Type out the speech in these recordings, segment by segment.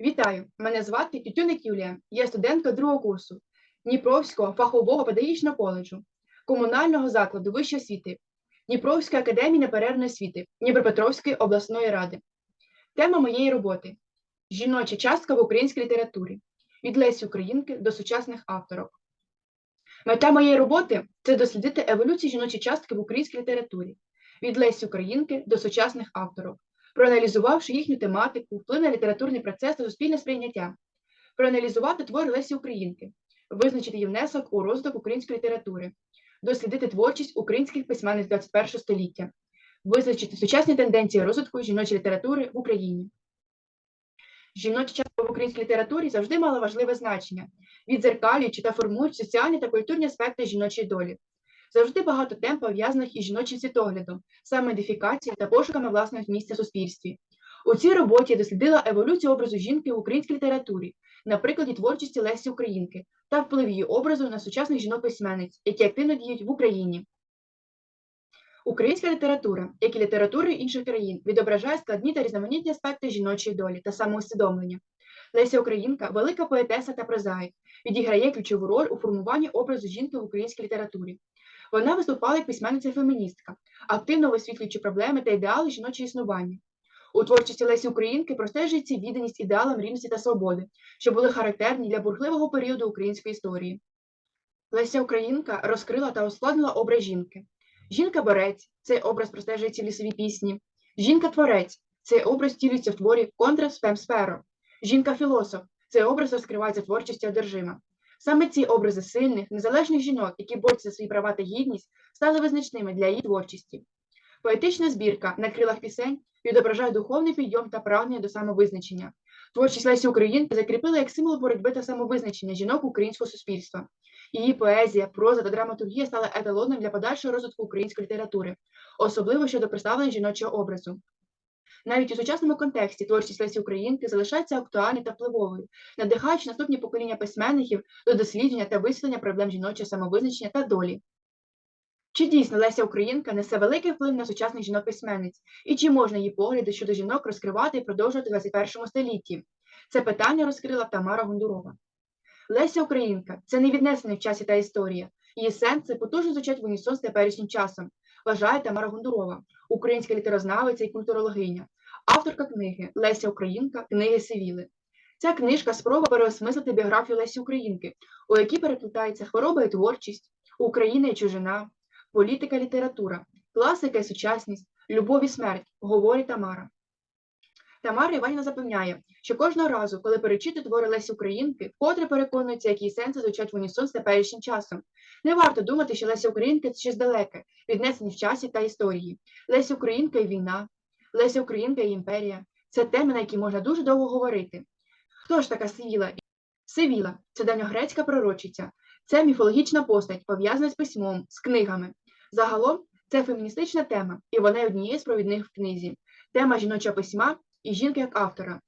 Вітаю! Мене звати Тютюник Юлія. Я студентка другого курсу Дніпровського фахового педагогічного коледжу, комунального закладу вищої освіти, Дніпровської академії неперервної освіти, Дніпропетровської обласної ради. Тема моєї роботи жіноча частка в українській літературі від Лесі Українки до сучасних авторок. Мета моєї роботи це дослідити еволюцію жіночої частки в українській літературі від Лесі Українки до сучасних авторок проаналізувавши їхню тематику, вплив на літературний процес та суспільне сприйняття, проаналізувати твори Лесі Українки, визначити її внесок у розвиток української літератури, дослідити творчість українських письменниць 21 століття, визначити сучасні тенденції розвитку жіночої літератури в Україні. Жіноча частка в українській літературі завжди мала важливе значення, відзеркалюючи та формуючи соціальні та культурні аспекти жіночої долі. Завжди багато тем пов'язаних із жіночим світоглядом, самоідентифікацією та пошуками власного місця в суспільстві. У цій роботі я дослідила еволюцію образу жінки в українській літературі, на прикладі творчості Лесі Українки та вплив її образу на сучасних жінок-письменниць, які активно діють в Україні. Українська література, як і літератури інших країн, відображає складні та різноманітні аспекти жіночої долі та самоусвідомлення. Леся Українка, велика поетеса та прозаїк, відіграє ключову роль у формуванні образу жінки в українській літературі. Вона виступала як письменниця-феміністка, активно висвітлюючи проблеми та ідеали жіночого існування. У творчості Лесі Українки простежується відданість ідеалам рівності та свободи, що були характерні для бурхливого періоду української історії. Леся Українка розкрила та ускладнила образ жінки. Жінка-борець цей образ простежується в лісовій пісні. Жінка-творець цей образ втілюється в творі Контра Спемсперо. Жінка-філософ цей образ розкривається в творчості одержима. Саме ці образи сильних, незалежних жінок, які борються за свої права та гідність, стали визначними для її творчості. Поетична збірка на крилах пісень відображає духовний підйом та прагнення до самовизначення. Творчість Лесі Українки закріпила як символ боротьби та самовизначення жінок українського суспільства. Її поезія, проза та драматургія стали еталоном для подальшого розвитку української літератури, особливо щодо представлення жіночого образу. Навіть у сучасному контексті творчість Лесі Українки залишається актуальною та впливовою, надихаючи наступні покоління письменників до дослідження та висвітлення проблем жіночого самовизначення та долі. Чи дійсно Леся Українка несе великий вплив на сучасних жінок-письменниць, і чи можна її погляди щодо жінок розкривати і продовжувати в 21 столітті? Це питання розкрила Тамара Гондурова. Леся Українка це не віднесений в часі та історія. Її сенси потужно звучать в унісон з теперішнім часом, вважає Тамара Гондурова, українська літерознавиця і культурологиня, авторка книги Леся Українка, книги Сивіли. Ця книжка спроба переосмислити біографію Лесі Українки, у якій переплітається хвороба і творчість, Україна і чужина, політика, і література, класика і сучасність, любов і смерть, говорить Тамара. Тамара Іванівна запевняє, що кожного разу, коли перечити твори Лесі Українки, вкотре переконується, які сенси звучать в унісон з теперішнім часом. Не варто думати, що Леся Українка це щось далеке, віднесені в часі та історії. Леся Українка і війна, Леся Українка і імперія це теми, на які можна дуже довго говорити. Хто ж така Сивіла? Сивіла це давньогрецька пророчиця, це міфологічна постать, пов'язана з письмом, з книгами. Загалом це феміністична тема, і вона є однією з провідних в книзі. Тема жіночого письма і жінки як автора.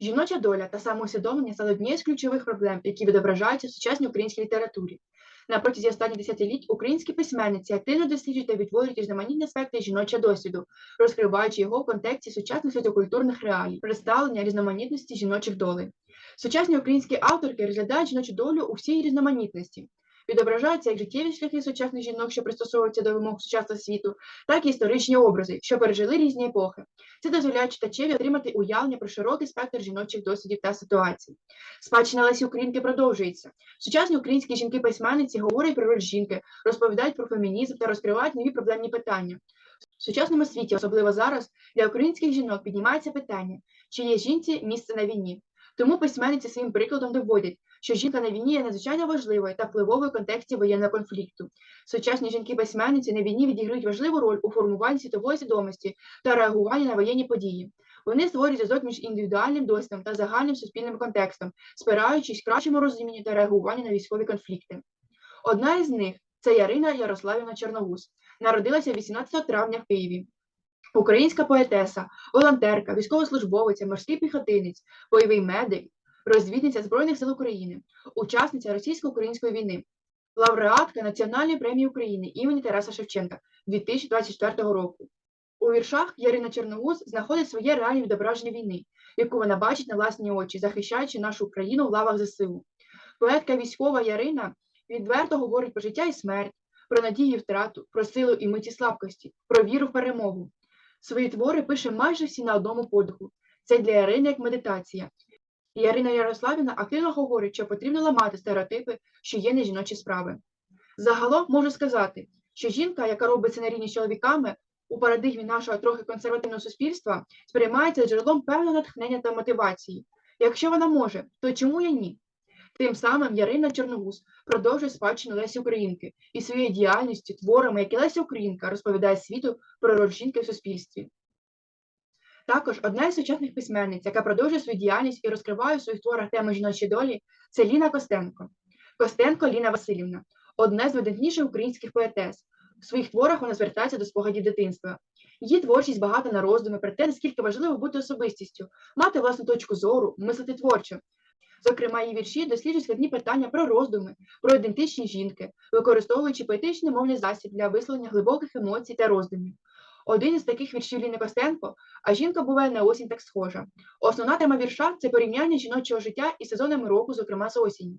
Жіноча доля та самоусвідомлення стали однією з ключових проблем, які відображаються в сучасній українській літературі. На протязі останніх десятиліть українські письменниці активно досліджують та відтворюють різноманітні аспекти жіночого досвіду, розкриваючи його в контексті сучасних соціокультурних реалій, представлення різноманітності жіночих долей. Сучасні українські авторки розглядають жіночу долю у всій різноманітності, відображаються як життєві шляхи сучасних жінок, що пристосовуються до вимог сучасного світу, так і історичні образи, що пережили різні епохи. Це дозволяє читачеві отримати уявлення про широкий спектр жіночих досвідів та ситуацій. Спадщина Лесі Українки продовжується. Сучасні українські жінки-письменниці говорять про роль жінки, розповідають про фемінізм та розкривають нові проблемні питання. В сучасному світі, особливо зараз, для українських жінок піднімається питання, чи є жінці місце на війні. Тому письменниці своїм прикладом доводять, що жінка на війні є надзвичайно важливою та впливовою в контексті воєнного конфлікту. Сучасні жінки-письменниці на війні відіграють важливу роль у формуванні світової свідомості та реагуванні на воєнні події. Вони створюють зв'язок між індивідуальним досвідом та загальним суспільним контекстом, спираючись кращому розумінні та реагуванні на військові конфлікти. Одна із них це Ярина Ярославівна Чорновус, народилася 18 травня в Києві. Українська поетеса, волонтерка, військовослужбовиця, морський піхотинець, бойовий медик, розвідниця Збройних сил України, учасниця російсько-української війни, лауреатка Національної премії України імені Тараса Шевченка 2024 року. У віршах Ярина Чорногуз знаходить своє реальне відображення війни, яку вона бачить на власні очі, захищаючи нашу країну в лавах ЗСУ. Поетка військова Ярина відверто говорить про життя і смерть, про надію і втрату, про силу і миті слабкості, про віру в перемогу. Свої твори пише майже всі на одному подиху. Це для Ярини як медитація. Ярина Ярославівна активно говорить, що потрібно ламати стереотипи, що є не жіночі справи. Загалом можу сказати, що жінка, яка робиться на рівні з чоловіками, у парадигмі нашого трохи консервативного суспільства сприймається джерелом певного натхнення та мотивації. Якщо вона може, то чому я ні? Тим самим Ярина Чорногуз продовжує спадщину Лесі Українки і своєю діяльністю, творами, які Леся Українка розповідає світу про роль жінки в суспільстві. Також одна із сучасних письменниць, яка продовжує свою діяльність і розкриває у своїх творах теми жіночої долі, це Ліна Костенко. Костенко Ліна Васильівна, одна з видатніших українських поетес. У своїх творах вона звертається до спогадів дитинства. Її творчість багата на роздуми про те, наскільки важливо бути особистістю, мати власну точку зору, мислити творчо. Зокрема, її вірші досліджують складні питання про роздуми, про ідентичність жінки, використовуючи поетичний мовний засіб для висловлення глибоких емоцій та роздумів. Один із таких віршів Ліни Костенко, а жінка буває на осінь так схожа. Основна тема вірша це порівняння жіночого життя із сезонами року, зокрема з осінню.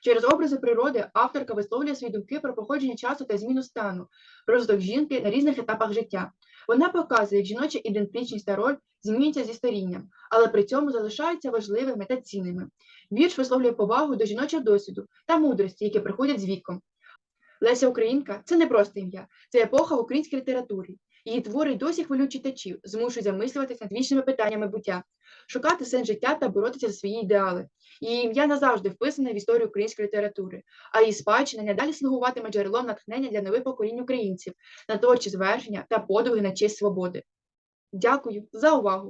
Через образи природи авторка висловлює свої думки про походження часу та зміну стану, розвиток жінки на різних етапах життя. Вона показує, як жіноча ідентичність та роль змінюються зі старінням, але при цьому залишаються важливими та цінними. Вірш висловлює повагу до жіночого досвіду та мудрості, які приходять з віком. Леся Українка це не просто ім'я, це епоха в українській літературі. Її твори досі хвилюють читачів, змушують замислюватися над вічними питаннями буття, шукати сенс життя та боротися за свої ідеали. Її ім'я назавжди вписане в історію української літератури, а її спадщина надалі слугуватиме джерелом натхнення для нових поколінь українців на творчі звершення та подвиги на честь свободи. Дякую за увагу!